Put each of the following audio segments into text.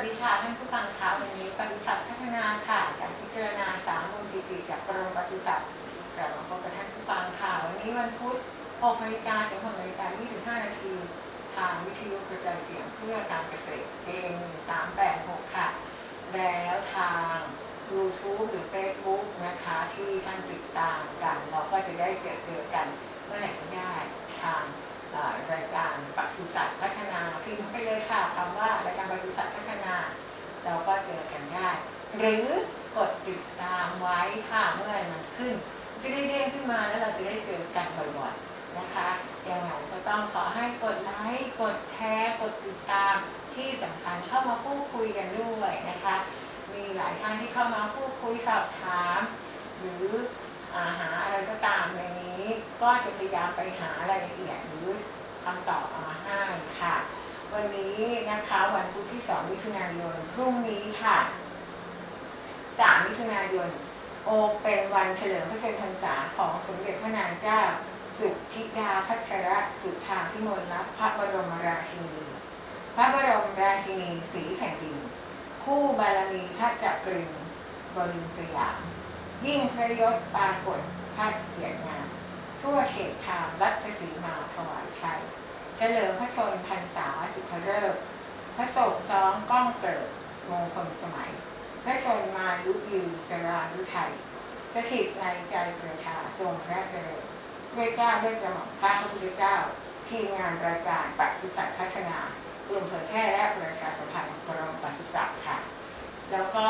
วัสดีค่ะท่านผู้ฟังคะวันนี้ปศุสัตว์พัฒนาค่ะการพิจารณาสามมูลจิติจากกรมปศุสัตว์กลับมาพบกับท่านผู้ฟังค่ะวันนี้วันพุธ6นาฬิกาถึง6นาฬิกา25 นาทีทางวิทยุกระจายเสียงเพื่อการเกษตรเอง386 ค่ะ แล้วทาง YouTube หรือ Facebook นะคะที่ท่านติดตามกัน เราก็จะได้เจอเจอกันเมื่อไหร่ก็ได้ทางอ่า รายการปศุสัตว์พัฒนาพิมพ์ไปเลยค่ะคำว่ารายการปศุสัตว์พัฒนา เราก็เจอกันได้ หรือกดติดตามไว้ค่ะเมื่อมันขึ้น จะได้เด้งขึ้นมาแล้วเราจะได้เจอกันบ่อยๆนะคะยังไงก็ต้องขอให้กดไลค์กดแชร์กดติดตามที่สำคัญเข้ามาพูดคุยกันด้วยนะคะ มีหลายท่านที่เข้ามาพูดคุยสอบถาม หรือ หาอะไรก็ตามในนี้ ก็จะพยายามไปหารายละเอียดหรือคำตอบเอามาให้ค่ะ วันนี้นะคะวันพุธที่ 2 มิถุนายนพรุ่งนี้ค่ะ 3 มิถุนายนโอเป็นวันเฉลิมพระชนมพรรษาของสมเด็จพระนางเจ้าสุธิดาพัชระสุธาพิมลรัตน์พระบรมราชินี พระบรมราชินีสีแผ่นดิน คู่บารมีพระจักรินบรินสยาม ยิ่งพระยศปรากฏพระเกียรติงามทั่วเขตทางรัตสีมาถวายชัย เฉลิมพระชนพรรษาสุขฤกษ์พระโศกซ้องก้องเกิดมงคลสมัย พระชนมายุยืนสรายุไทยสถิตในใจประชาทรงพระเจริญด้วยกล้าด้วยกระหม่อมพระพุทธเจ้า ทีมงานรายการปศุสัตว์พัฒนากลุ่มเผยแพร่และประชาสัมพันธ์กรมปศุสัตว์ค่ะ แล้วก็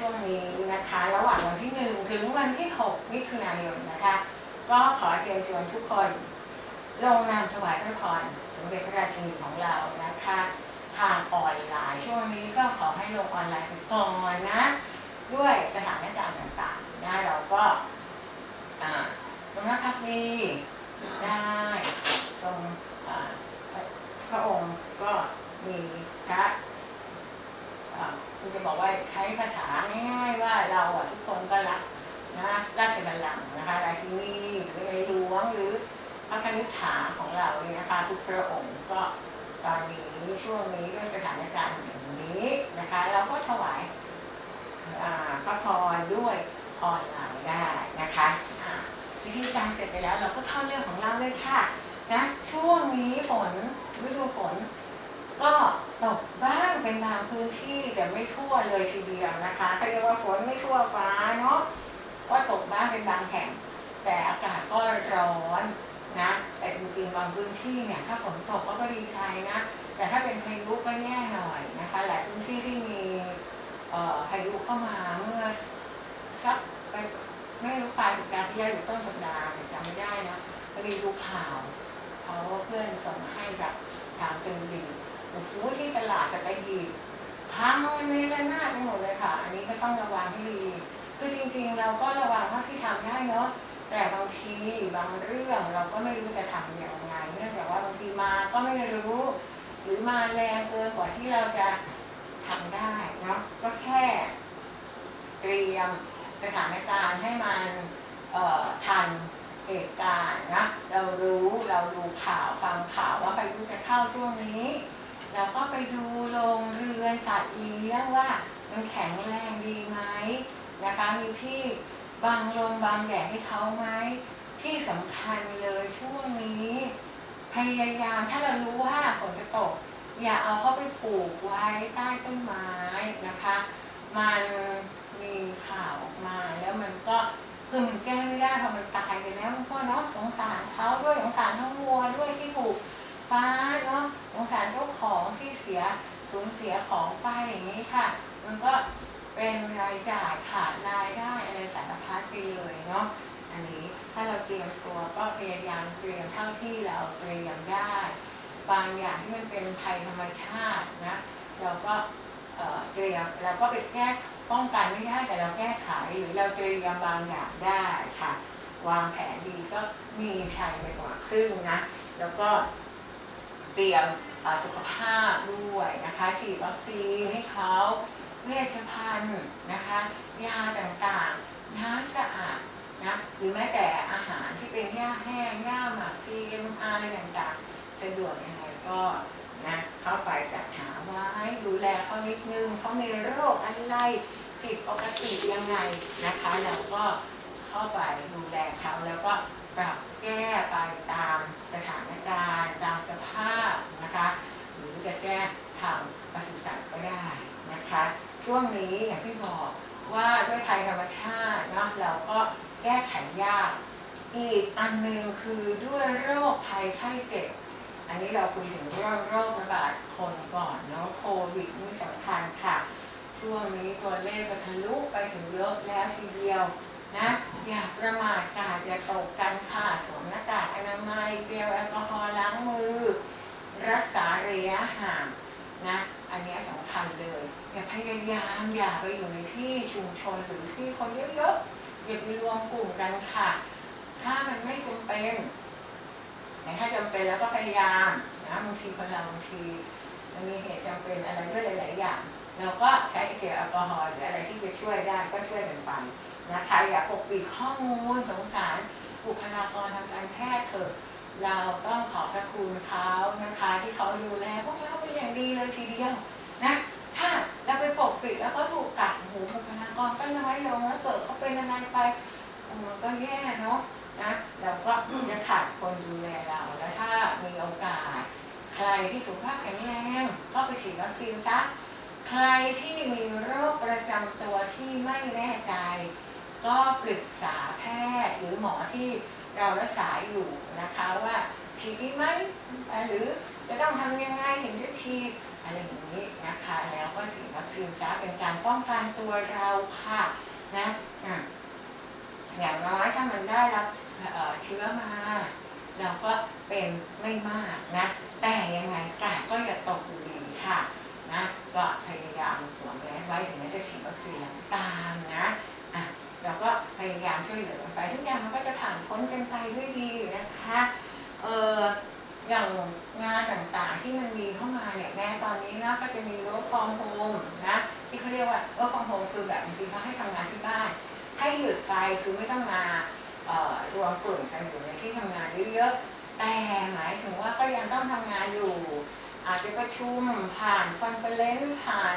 ช่วงนี้นะคะ ระหว่างวันที่ 1 ถึงวันที่ 6 มิถุนายนนะคะ ก็ขอเชิญชวนทุกคน ลงนามถวายพระพรสมเด็จพระราชินีของเรานะคะ ทางออนไลน์ช่วงนี้ก็ขอให้ลงออนไลน์ไปก่อนนะ ด้วยสถานการณ์ต่างๆนะเราก็ตรงนั้นพักดีได้ตรงพระองค์ก็มีพระ คุณจะบอกว่าใช้ภาษาง่ายๆว่าเราอะทุกคนก็รักนะราชบัลลังก์นะคะราชินีหรือในหลวงหรือพระคณิษฐาของเราเนี่ยนะคะทุกพระองค์ก็ตอนนี้ช่วงนี้ด้วยสถานการณ์อย่างนี้นะคะ เราก็ถวายพระพรด้วยออนไลน์ได้นะคะอ่าวิธีการเสร็จไปแล้วเราก็เข้าเรื่องของเราเลยค่ะนะช่วงนี้ฝนฤดูฝน ก็ตกบ้างเป็นบางพื้นที่แต่ไม่ทั่วเลยทีเดียวนะคะเขาเรียกว่าฝนไม่ทั่วฟ้าเนาะก็ตกบ้างเป็นบางแห่ง แต่อากาศก็ร้อนนะแต่จริงๆบางพื้นที่เนี่ยถ้าฝนตกก็ดีใจนะแต่ถ้าเป็นพายุก็แย่หน่อยนะคะหลายพื้นที่ที่มีพายุเข้ามาเมื่อสักไปไม่รู้ปลายสัปดาห์ที่แล้วหรือต้นสัปดาห์จำไม่ได้นะพอดีดูข่าวเขาเพื่อนส่งมาให้จากทางชลบุรี โอ้โหที่ตลาดสัตหีบพังในระนาดไปหมดเลยค่ะ อันนี้ก็ต้องระวังให้ดีคือจริงๆ เราก็ระวังเท่าที่ทำได้เนาะแต่บางทีบางเรื่องเราก็ไม่รู้จะทำอย่างไรเนื่องจากว่าบางทีมาก็ไม่รู้ หรือมาแรงเกินกว่าที่เราจะทำได้เนาะก็แค่ เตรียมสถานการณ์ให้มันทันเหตุการณ์นะเรารู้เราดูข่าวฟังข่าวว่าพายุจะเข้าช่วงนี้ เราก็ไปดูโรงเรือนสัตว์เลี้ยงว่ามันแข็งแรงดีไหมนะคะมีที่บางลมบางแดดให้เขาไหมที่สำคัญเลยช่วงนี้ พยายามถ้าเรารู้ว่าฝนจะตก อย่าเอาเข้าไปปลูกไว้ใต้ต้นไม้นะคะ มันมีข่าวออกมาแล้วมันก็คือมันแก้ไม่ได้พอมันตายไปแล้วมันก็เนาะสงสารเขาด้วยสงสารทั้งวัวด้วยที่ถูก ฟ้าเนาะสงสารเจ้าของที่เสียสูญเสียของไปอย่างนี้ค่ะ มันก็เป็นรายจ่ายขาดรายได้อะไรสารพัดไปเลยเนาะอันนี้ถ้าเราเตรียมตัวก็พยายามเตรียมเท่าที่เราเตรียมได้บางอย่างที่มันเป็นภัยธรรมชาตินะเราก็เอ่อเตรียมเราก็ไปแก้ป้องกันไม่ได้แต่เราแก้ไขหรือเราเตรียมบางอย่างได้ค่ะ วางแผนดีก็มีชัยไปกว่าครึ่งนะ แล้วก็ เตรียมสุขภาพด้วยนะคะฉีดวัคซีนให้เขาเวชภัณฑ์นะคะยาต่างๆน้ำสะอาดนะหรือแม้แต่อาหารที่เป็นหญ้าแห้งหญ้าหมัก GMR อะไรต่างๆสะดวกยังไงก็นะเข้าไปจัดหาไว้ดูแลเขานิดนึงเขามีโรคอะไรผิดปกติยังไงนะคะเราก็เข้าไปดูแลเขาแล้วก็ ปรับแก้ไปตามสถานการณ์ตามสภาพนะคะหรือจะแก้ทางปศุสัตว์ก็ได้นะคะ ช่วงนี้อย่างที่บอกว่าด้วยภัยธรรมชาติเนาะเราก็แก้ไขยาก อีกอันหนึ่งคือด้วยโรคภัยไข้เจ็บ อันนี้เราคุยถึงเรื่องโรคระบาดคนก่อนเนาะโควิดนี่สำคัญค่ะ ช่วงนี้ตัวเลขจะทะลุไปถึงเยอะแล้วทีเดียว นะอย่าประมาทกาดอย่าตกกันค่ะสวมหน้ากากอนามัยเจลแอลกอฮอล์ล้างมือ รักษาระยะห่างนะอันนี้สำคัญเลย อย่าพยายามอย่าไปอยู่ในที่ชุมชนหรือที่คนเยอะๆอย่าไปรวมกลุ่มกันค่ะ ถ้ามันไม่จำเป็นแต่ถ้าจำเป็นแล้วก็พยายามนะบางทีคนเราบางทีมันมีเหตุจำเป็นอะไรด้วยหลาย ๆ อย่างเราก็ใช้เจลแอลกอฮอล์หรืออะไรที่จะช่วยได้ก็ช่วยกันไป นะคะ อย่าปกปิดข้อมูลสงสารบุคลากรทางการแพทย์เถอะเราต้องขอบพระคุณเขานะคะ ที่เขาดูแลพวกเราเป็นอย่างดีเลยทีเดียวนะถ้าเราไปปกปิดแล้วก็ถูกกัดหูบุคลากรก็น้อยลงแล้วเกิดเขาเป็นอะไรไปมันก็แย่เนาะนะเราก็จะขาดคนดูแลเราแล้วถ้ามีโอกาส ใครที่สุขภาพแข็งแรงก็ไปฉีดวัคซีนซะใครที่มีโรคประจำตัวที่ไม่แน่ใจ ก็ปรึกษาแพทย์หรือหมอที่เรารักษาอยู่นะคะว่าฉีดดีไหมหรือจะต้องทำยังไงถึงจะฉีดอะไรอย่างนี้นะคะ แล้วก็ฉีดวัคซีนซะเป็นการป้องกันตัวเราค่ะนะอย่างน้อยถ้ามันได้รับเชื้อมา เราก็เป็นไม่มากนะ แต่ยังไงกาดก็อย่าตกอยู่ดีค่ะนะก็พยายามสวมแมสไว้ถึงแม้จะฉีดวัคซีนตามนะ เราก็พยายามช่วยเหลือกันไปทุกอย่างมันก็จะผ่านพ้นกันไปด้วยดีนะคะเอออย่างงานต่างๆที่มันมีเข้ามาเนี่ยแม้ตอนนี้นะก็จะมี work from home นะที่เขาเรียกว่า work from home คือแบบบางทีเขาให้ทำงานที่บ้าน ให้หยุดไปคือไม่ต้องมาเอ่อรวมกลุ่มกันอยู่ในที่ทำงานเยอะๆแต่หมายถึงว่าก็ยังต้องทำงานอยู่ อาจจะประชุมผ่านคอนเฟอเรนซ์ผ่าน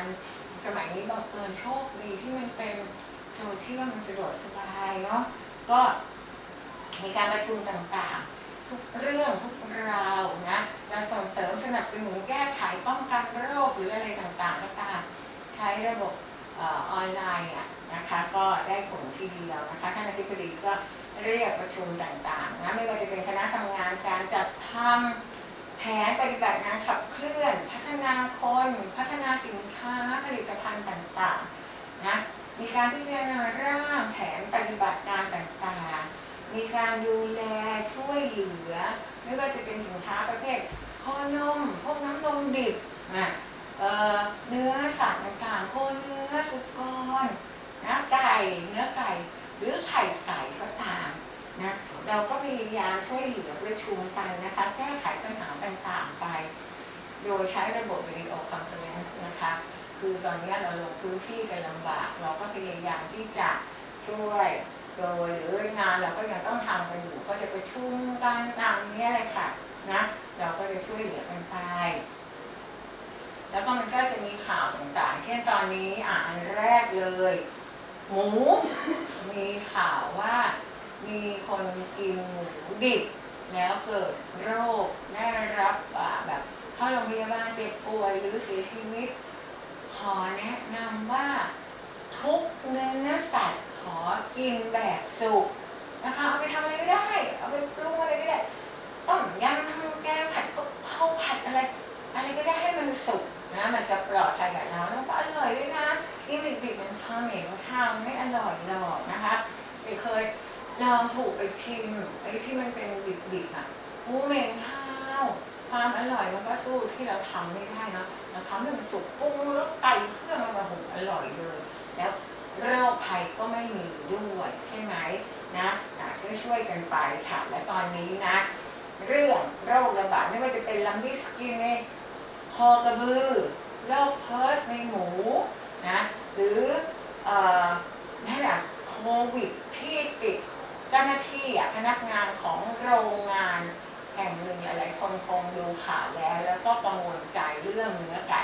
สมัยนี้บังเอิญโชคดีที่มันเป็น โซเชียลมันสะดวกสบายเนาะก็มีการประชุมต่างๆ ทุกเรื่องทุกราวนะจะส่งเสริมสนับสนุนแก้ไขป้องกันโรคหรืออะไรต่างๆก็ตามใช้ระบบออนไลน์เนี่ยนะคะก็ได้ผลทีเดียวนะคะท่านอธิบดีก็เรียกประชุมต่างๆนะไม่ว่าจะเป็นคณะทำงานการจัดทำแผนปฏิบัติงานขับเคลื่อน พัฒนาคน พัฒนาสินค้าผลิตภัณฑ์ต่างๆนะ มีการพิจารณาร่างแผนปฏิบัติการต่างๆ มีการดูแลช่วยเหลือ ไม่ว่าจะเป็นสินค้าประเภทโคนมพวกน้ำนมดิบนะเเนื้อสัตว์ต่างๆโคเนื้อสุกรนะไก่เนื้อไก่ หรือไข่ไก่ก็ตามนะเราก็พยายามช่วยเหลือประชุมกันนะคะแก้ไขปัญหาต่างๆไป โดยใช้ระบบวิดีโอคอนเฟอเรนซ์นะคะ คือตอนนี้เราลงพื้นที่กันลำบาก เราก็พยายามที่จะช่วยโดยหรืองานเราก็ยังต้องทำกันอยู่ก็จะไปชุ่มกันตามนี้เลยค่ะนะเราก็จะช่วยเหลือกันไปแล้วก็มันก็จะมีข่าวต่างๆ เช่นตอนนี้อ่านแรกเลย หมู มีข่าวว่ามีคนกินหมูดิบ แล้วเกิดโรคได้รับแบบเข้าโรงพยาบาลเจ็บป่วยหรือเสียชีวิต ขอแนะนำว่าทุกเนื้อสัตว์ขอกินแบบสุกนะคะเอาไปทำอะไรก็ได้ เอาไปปรุงอะไรก็ได้ต้มยำทำแกงผัดกะเพราผัดอะไร อะไรก็ได้ให้มันสุกนะมันจะปลอดภัยกับเราแล้วก็อร่อยด้วยนะกินดิบๆมันทำเองก็ทำไม่อร่อยหรอกนะคะไปเคยลองถูกไปชิมไอ้ที่มันเป็นดิบๆอะอูเหม็นข้าว ความอร่อยมันก็สู้ที่เราทำไม่ได้นะเราทำให้มันสุกปรุงแล้วไก่เครื่องมันมาหุอร่อยเลย แล้วโรคภัยก็ไม่มีด้วยใช่ไหมนะช่วยช่วยๆกันไปค่ะและตอนนี้นะ เรื่องโรคระบาดไม่ว่าจะเป็นลัมบี้สกินในคอกระบือโรคเพิร์สในหมูนะหรืออ่อนั่นแหละโควิดที่ติดเจ้าหน้าที่พนักงานของโรงงาน แห่งหนึ่งหลายๆคนคงดูข่าวแล้ว แล้วก็กังวลใจเรื่องเนื้อไก่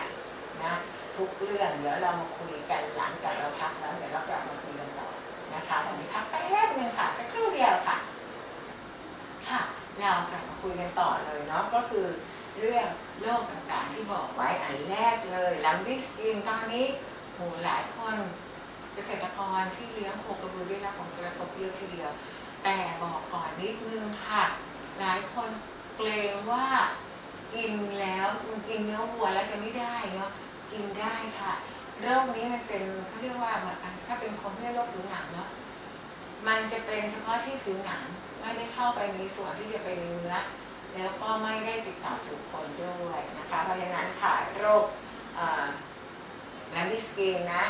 นะทุกเรื่องเดี๋ยวเรามาคุยกันหลังจากเราพักแล้วเดี๋ยวเรากลับมาคุยกันต่อนะคะตอนนี้พักแป๊บนึงค่ะสักครู่เดียวค่ะ ค่ะเรากลับมาคุยกันต่อเลยเนาะก็คือเรื่องโรคต่างๆที่บอกไว้อันแรกเลยลัมบิสกินตอนนี้โหหลายคนเกษตรกรที่เลี้ยงโคกระบือได้รับผลกระทบเยอะทีเดียวแต่บอกก่อนนิดนึงค่ะ หลายคนเกรงว่ากินแล้วมันกินเนื้อวัวแล้วจะไม่ได้เนาะกินได้ค่ะโรคนี้มันเป็นเขาเรียกว่ามันถ้าเป็นคนที่โรคผิวหนังเนาะมันจะเป็นเฉพาะที่ผิวหนังไม่ได้เข้าไปในส่วนที่จะเป็นเนื้อแล้วก็ไม่ได้ติดต่อสู่คนด้วยนะคะเพราะฉะนั้นค่ะโรคแลมบิสกินนะ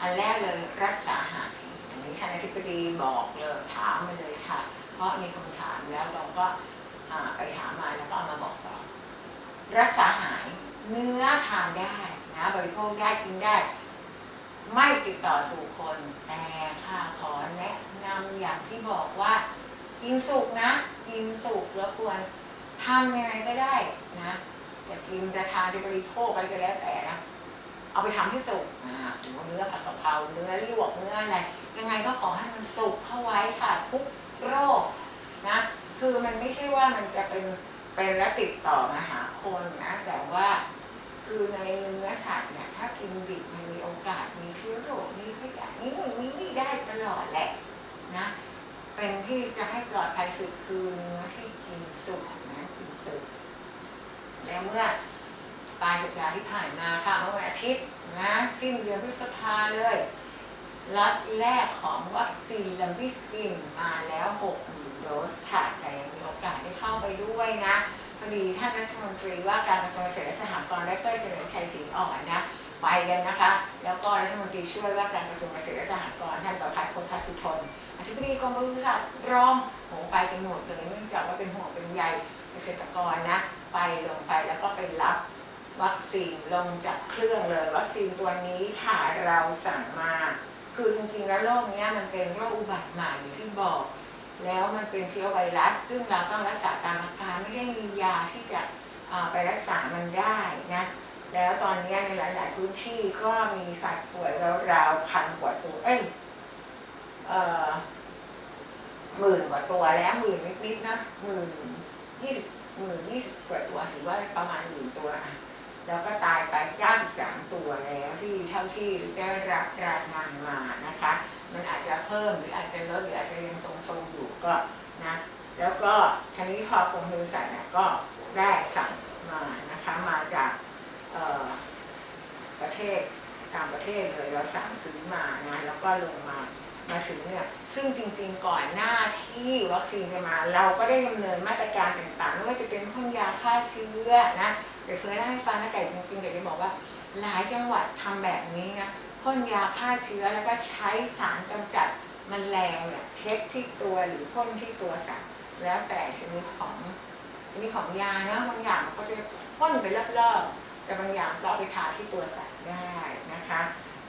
อันแรกเลยรักษาหายอันนี้ท่านอธิบดีบอกเลยถามมาเลยค่ะาะมีคำถามแล้วเราก็ไปถามาแล้วก็เอามาบอกต่อ รักษาหายเนื้อทานได้นะบริโภคได้กินได้ ไม่ติดต่อสู่คน แต่ค่ะขอแนะนำอย่างที่บอกว่ากินสุกนะ กินสุกแล้วควรทำยังไงก็ได้นะจะกินจะทานจะบริโภคอะไรก็แล้วแต่นะเอาไปทำให้สุกอ่าเนื้อผัดกะเพราเนื้อลวกเนื้ออะไรยังไงก็ขอให้มันสุกเข้าไว้ค่ะทุก โรคนะคือมันไม่ใช่ว่ามันจะเป็นเป็นแล้วติดต่อมาหาคนนะ แต่ว่าคือในเนื้อสัตว์เนี่ยถ้ากินดิบมันมีโอกาสมีเชื้อโรคมีขยะนี่นู่นนี่นี่ได้ตลอดแหละนะเป็นที่จะให้ปลอดภัยสุดคือเนื้อที่กินสุกนะกินสุกแล้วเมื่อปลายสัปดาห์ที่ผ่านมาค่ะเมื่อวันอาทิตย์นะสิ้นเดือนพฤษภาเลย ล็อตแรกของวัคซีนลัมบิสกินมาแล้ว6หมื่นโดสค่ะ แต่ยังมีโอกาสได้เข้าไปด้วยนะพอดีท่านรัฐมนตรีว่าการกระทรวงเกษตรและสหกรณ์ดรเฉลิมชัยศรีอ่อนนะไปกันนะคะ แล้วก็รัฐมนตรีช่วยว่าการกระทรวงเกษตรและสหกรณ์ท่านประพัฒน์พงษ์สุทนอธิบดีกรมปศุสัตว์รองโหไปกันหมดเลยเนื่องจากว่าเป็นห่วงเป็นใยเกษตรกรนะ ไปลงไปแล้วก็ไปรับวัคซีนลงจากเครื่องเลย วัคซีนตัวนี้ค่ะเราสั่งมา คือจริงๆแล้วโรคเนี้ยมันเป็นโรคอุบัติใหม่อย่างที่บอก แล้วมันเป็นเชื้อไวรัส ซึ่งเราต้องรักษาตามอาการไม่ได้มียาที่จะไปรักษามันได้นะแล้วตอนนี้ในหลาย ๆ พื้นที่ก็มีสัตว์ป่วยราวๆพันกว่าตัวเอ้ยเออหมื่นกว่าตัวแล้วหมื่นนิดๆนะหมื่นยี่สิบหมื่นยี่สิบกว่าตัวถือว่าประมาณหมื่นตัวแล้วก็ตายไปเก้าสิบ ที่าที่ได้รับรายงานมานะคะ มันอาจจะเพิ่มหรืออาจจะลดหรืออาจจะยังทรงๆอยู่ก็นะแล้วก็ทีนี้พอกรมปศุสัตว์เนี่ยก็ได้สั่งมานะคะมาจากประเทศต่างประเทศเลยเราสั่งซื้อมานะแล้วก็ลงมามาถึงเนี่ยซึ่งจริง ๆ ก่อนหน้าที่วัคซีนจะมา เราก็ได้ดำเนินมาตรการต่างๆไม่ว่าจะเป็นพ่นยาฆ่าเชื้อนะเดี๋ยวเฟิร์นให้ฟังนะไก่จริงๆเดี๋ยวจะบอกว่า หลายจังหวัดทำแบบนี้นะพ่นยาฆ่าเชื้อแล้วก็ใช้สารกำจัดแมลงเนี่ยเช็คที่ตัวหรือพ่นที่ตัวสัตว์แล้วแต่ชนิดของชนิดของยานะบางอย่างก็จะพ่นไปรอบๆแต่บางอย่างก็เอาไปทาที่ตัวสัตว์ได้นะคะ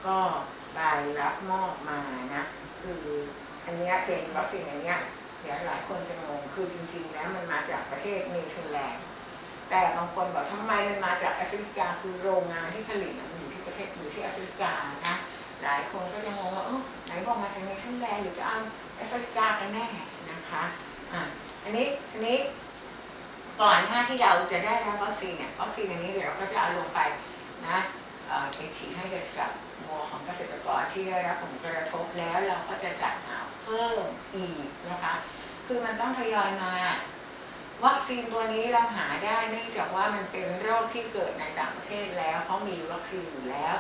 ก็ไปรับมอบมานะคืออันนี้เป็นวัคซีนอันนี้เดี๋ยวหลายคนจะงงคือจริงๆแล้วมันมาจากประเทศเนเธอร์แลนด์ แต่บางคนบอกทำไมมันมาจากแอฟริกาคือโรงงานที่ผลิตมันอยู่ที่ประเทศอยู่ที่แอฟริกานะหลายคนก็จะงงว่าเออไหนบอกมาจากเนเธอร์แลนหรือจะเอาแอฟริกากันแน่นะคะอะอันนี้อันนี้ก่อนหน้าที่เราจะได้รับวัคซีนเนี่ยวัคซีนอันนี้เดี๋ยวเราก็จะเอาลงไปนะไปฉีดให้กับวัวของเกษตรกรที่ได้รับผลกระทบแล้วเราก็จะจัดหาเพิ่มอีกนะคะ คือมันต้องทยอยมา วัคซีนตัวนี้เราหาได้เนื่องจากว่ามันเป็นโรคที่เกิดในต่างประเทศแล้วเขามีวัคซีนอยู่แล้ว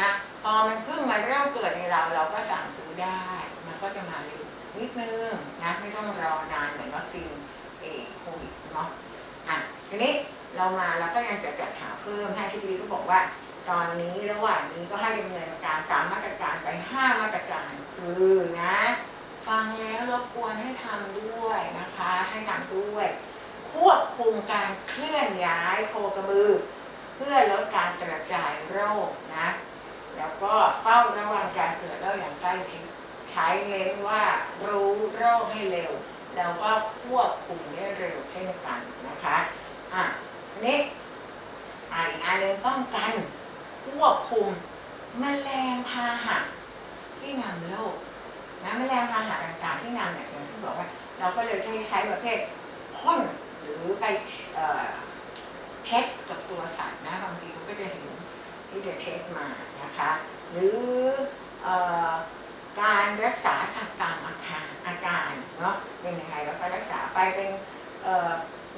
นะพอมันเพิ่งมาเริ่มเกิดในเราเราก็สั่งซื้อได้ มันก็จะมาเร็วนิดนึงนะไม่ต้องรอนานเหมือนวัคซีนเอโควิดเนาะอะทีนี้เรามาเราก็ยังจะจัดหาเพิ่มให้ที่ดีก็บอกว่า ตอนนี้ระหว่างนี้ก็ให้ดำเนินการตามมาตรการไปห้ามาตรการคือนะ ฟังแล้วรบกวนให้ทำด้วยนะคะ ให้ทำด้วย ควบคุมการเคลื่อนย้ายโคกระบือ เพื่อลดการกระจายโรคนะ แล้วก็เฝ้าระวังการเกิดโรคอย่างใกล้ชิดใช้เน้นว่ารู้โรคให้เร็ว แล้วก็ควบคุมได้เร็วเช่นกันนะคะอะนี่อีกอันหนึงป้องกันควบคุมแมลงพาหะที่นำโรค นะแมลงพาหะต่างๆ ที่นำเนี่ยอย่างที่บอกว่า เราก็เลยใช้ประเภทพ่นหรือไปเช็ดกับตัวสัตว์นะบางทีเราก็จะเห็นที่จะเช็ดมานะคะ หรืออการรักษาสัตว์ตามอาการอาการเนาะเป็นยังไงแล้วก็รักษาไปเป็น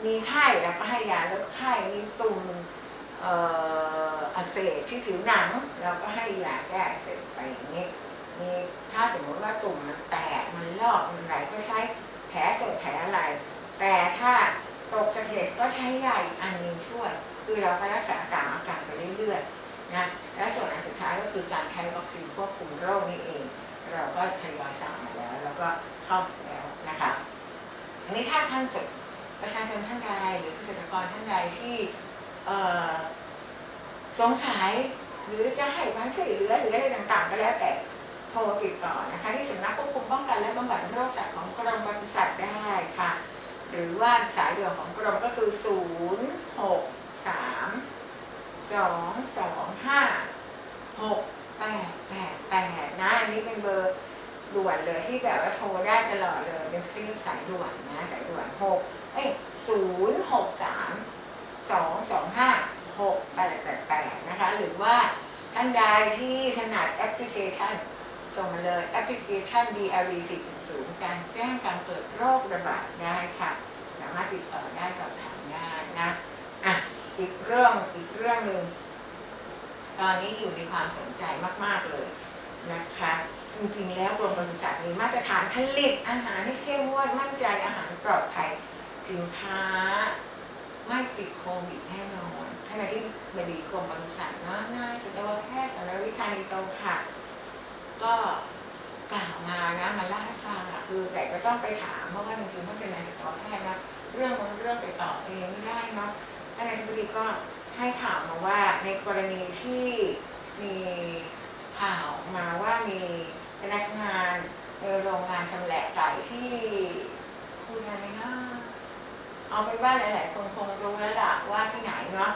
มีไข้แล้วก็ให้ยาลดไข้มีตุ่มอักเสบที่ผิวหนัง เราก็ให้ยาแก้อักเสบไปอย่างนี้ มีถ้าสมมติว่าตุ่มมันแตกมันลอกมันไหลก็ใช้แผลสดแผลอะไร แต่ถ้าตกสะเก็ดก็ใช้ยาอีกอันนึงช่วย คือเราก็รักษาตามอาการไปเรื่อยๆนะและส่วนอันสุดท้ายก็คือการใช้วัคซีนควบคุมโรคนี่เอง เราก็ทยอยสั่งมาแล้ว แล้วก็เข้าแล้วนะคะอันนี้ถ้าท่านสนประชาชนท่านใดหรือเกษตรกรท่านใดที่สงสัยหรือจะให้ความช่วยเหลือหรืออะไรต่างๆ ก็แล้วแต่ โทรติดต่อนะคะที่สำนักควบคุมป้องกันและบำบัดโรคสัตว์ของกรมปศุสัตว์ได้ค่ะ หรือว่าสายด่วนของกรมก็คือ 0 6 3 2 2 5 6 8 8 8นะอันนี้เป็นเบอร์ด่วนเลยที่แบบว่าโทรได้ตลอดเลยเป็นสายสายด่วนนะสายด่วน6เอ้ย0 6 3 2 2 5 6 8 8 8นะคะหรือว่าท่านใดที่ถนัดแอปพลิเคชัน ส่งมาเลยแอปพลิเคชัน DLV 4.0 การแจ้งการเกิดโรคระบาดได้ค่ะ สามารถติดต่อได้สอบถามได้นะอะอีกเรื่องอีกเรื่องหนึ่งตอนนี้อยู่ในความสนใจมาก ๆ เลยนะคะ จริง ๆ แล้วกรมปศุสัตว์มีมาตรฐานผลิตอาหารที่เข้มงวดมั่นใจอาหารปลอดภัยสินค้า ไม่ติดโควิดแน่นอนท่านอธิบดีกรมปศุสัตว์นาะนายสัตวแพทย์สารวิทยานิโตค่ะ ก็กล่าวมานะมาเล่าให้ฟังอะคือแต่ก็ต้องไปถามเพราะว่าจริงๆถ้าเป็นนายสัตวแพทย์นะเรื่องมันเรื่องไปต่อเองไม่ได้เนาะท่านอธิบดีก็ให้ข่าวมาว่าในกรณีที่มีข่าวมาว่ามีพนักงานในโรงงานชำแหละไก่ที่พูดอะไรนะเอาเป็นว่าหลาย ๆ คนคงรู้แล้วล่ะว่าที่ไหนเนาะ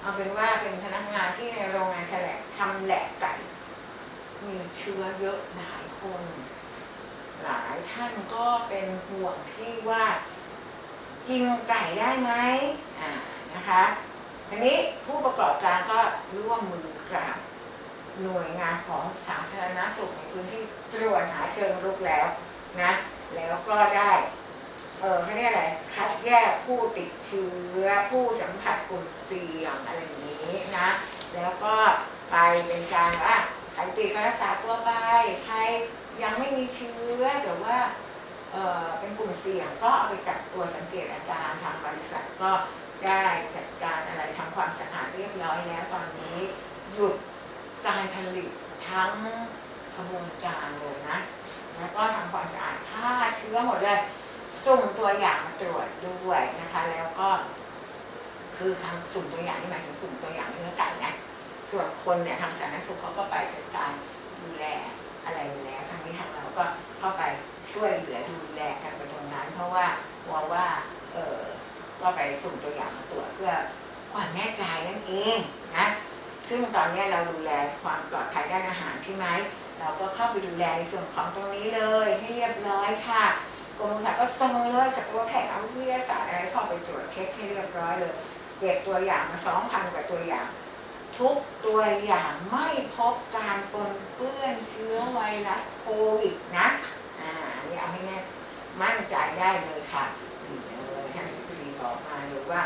เอาเป็นว่าเป็นพนักงานที่ในโรงงานชำแหละชำแหละไก่ มีเชื้อเยอะหลายคน หลายท่านก็เป็นห่วงที่ว่ากินไก่ได้ไหมอ่านะคะทีนี้ผู้ประกอบการก็ร่วมมือกับหน่วยงานของสาธารณสุขในพื้นที่ตรวจหาเชิงรุกแล้วนะแล้วก็ได้ เออเขาเรียกอะไรคัดแยกผู้ติดเชื้อผู้สัมผัสกลุ่มเสี่ยงอะไรอย่างนี้นะ แล้วก็ไปเป็นการว่า ใครติดก็รักษาตัวไปใครยังไม่มีเชื้อแต่ว่าเอ่อเป็นกลุ่มเสี่ยงก็เอาไปกักตัวสังเกตอาการทางบริษัทก็ได้จัดการอะไรทำความสะอาดเรียบร้อยแล้วตอนนี้หยุดการผลิตทั้งขบวนการเลยนะแล้วก็ทำความสะอาดฆ่าเชื้อหมดเลยสุ่มตัวอย่างมาตรวจด้วยนะคะ แล้วก็ คือทำสุ่มตัวอย่างนี่หมายถึงสุ่มตัวอย่างเนื้อไก่นะ ส่วนคนเนี่ยทางสาธารณสุขเขาก็ไปจัดการดูแลอะไรอยู่แล้วทางนี้ทางเราก็เข้าไปช่วยเหลือดูแลกันไปตรงนั้น เพราะว่ากลัวว่าเออก็ไปสุ่มตัวอย่างมาตรวจเพื่อความแน่ใจนั่นเองนะซึ่งตอนนี้เราดูแลความปลอดภัยด้านอาหารใช่ไหมเราก็เข้าไปดูแลในส่วนของตรงนี้เลยให้เรียบร้อยค่ะกรมการก็ส่งเลยสัตวแพทย์เอาวิทยาศาสตร์อะไรเข้าไปตรวจเช็คให้เรียบร้อยเลยเก็บตัวอย่างมาสองพันกว่าตัวอย่าง ทุกตัวอย่างไม่พบการปนเปื้อนเชื้อไวรัสโควิดนะ อ่าอันนี่เอาให้แน่มั่นใจได้เลยค่ะดีเลยท่านอธิบดีบอกมาเลยว่า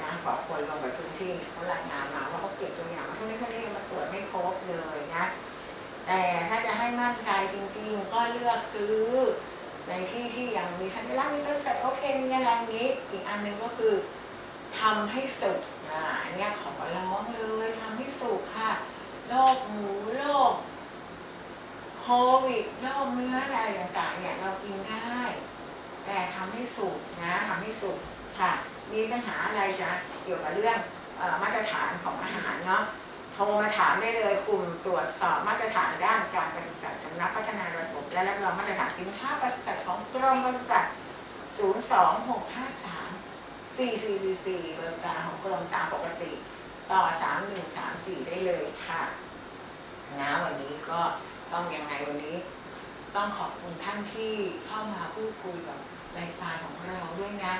นะขอคนลงไปพื้นที่เขารายงานมาว่าเขาเก็บตัวอย่างมาเท่านี้เท่านี้มาตรวจไม่พบเลยนะ แต่ถ้าจะให้มั่นใจจริงๆ ก็เลือกซื้อในที่ที่ยังมีทันเวลามีต้นสัตว์โอเคมีอะไรอย่างนี้ อีกอันหนึ่งก็คือทำให้สุก อ่าอันเนี้ยขอร้องเลยทำให้สุกค่ะโรคหมูโรคโควิดโรคเนื้ออะไรต่างๆเนี่ยเรากินได้ แต่ทำให้สุกนะทำให้สุกค่ะ มีปัญหาอะไรจะเกี่ยวกับเรื่องเออมาตรฐานของอาหารเนาะโทรมาถามได้เลยกลุ่มตรวจสอบมาตรฐานด้านการปศุสัตว์สำนักพัฒนาระบบ และรับรองมาตรฐานสินค้าปศุสัตว์ของกรมปศุสัตว์ 02653 4444เบอร์กลางของกรมตามปกติ ต่อ 3134 ได้เลยค่ะนะวันนี้ก็ต้องยังไงวันนี้ ต้องขอบคุณท่านที่เข้ามาพูดคุยกับรายการของเราด้วยนะ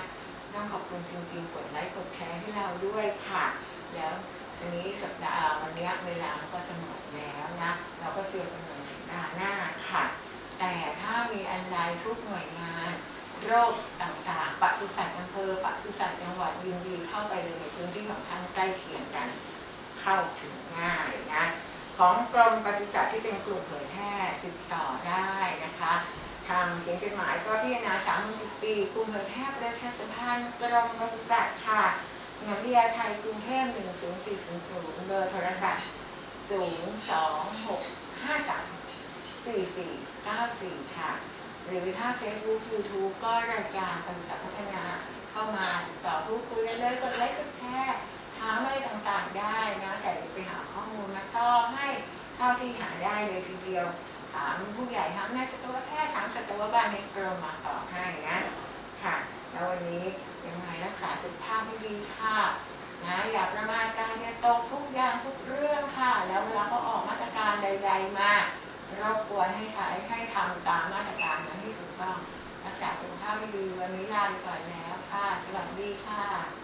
ต้องขอบคุณจริงๆ กดไลค์กดแชร์ให้เราด้วยค่ะ แล้วทีนี้สัปดาห์วันนี้เวลาก็จะหมดแล้วนะ เราก็เจอกันใหม่สัปดาห์หน้าค่ะ แต่ถ้ามีอันใดทุกหน่วยงาน โรคต่างๆปศุสัตว์อำเภอปศุสัตว์จังหวัดยินดีเข้าไปเลยในพื้นที่ของท่านใกล้เคียงกัน เข้าถึงง่ายนะของกรมปศุสัตว์ที่เป็นกลุ่มเผยแพร่ติดต่อได้นะคะทางเขียนจดหมายก็พิจารณาสามสิบปีกลุ่มเผยแพร่ประชาสัมพันธ์กรมปศุสัตว์ค่ะหน่วยวิทยาไทยกรุงเทพ10400เบอร์โทรศัพท์026534494ค่ะ หรือถ้า Facebook YouTube ก็รายการปศุสัตว์พัฒนาเข้ามาต่อพูดคุยกันเลยกดไลค์กดแชร์ถามอะไรต่างๆได้นะ แต่ไปหาข้อมูลมาตอบให้เท่าที่หาได้เลยทีเดียว ถามผู้ใหญ่ถามนายสัตวแพทย์ถามสัตวบาลในกรมมาตอบให้นะค่ะ แล้ววันนี้ยังไงรักษาสุขภาพให้ดีค่ะนะอย่าประมาทการอย่าตกทุกอย่างทุกเรื่องค่ะ แล้วเวลาเขาออกมาตรการใด ๆ มา รบกวนให้ใช้ให้ทำตามมาตรการนั้นให้ถูกต้อง รักษาสุขภาพให้ดีวันนี้ลาไปก่อนแล้วค่ะ สวัสดีค่ะ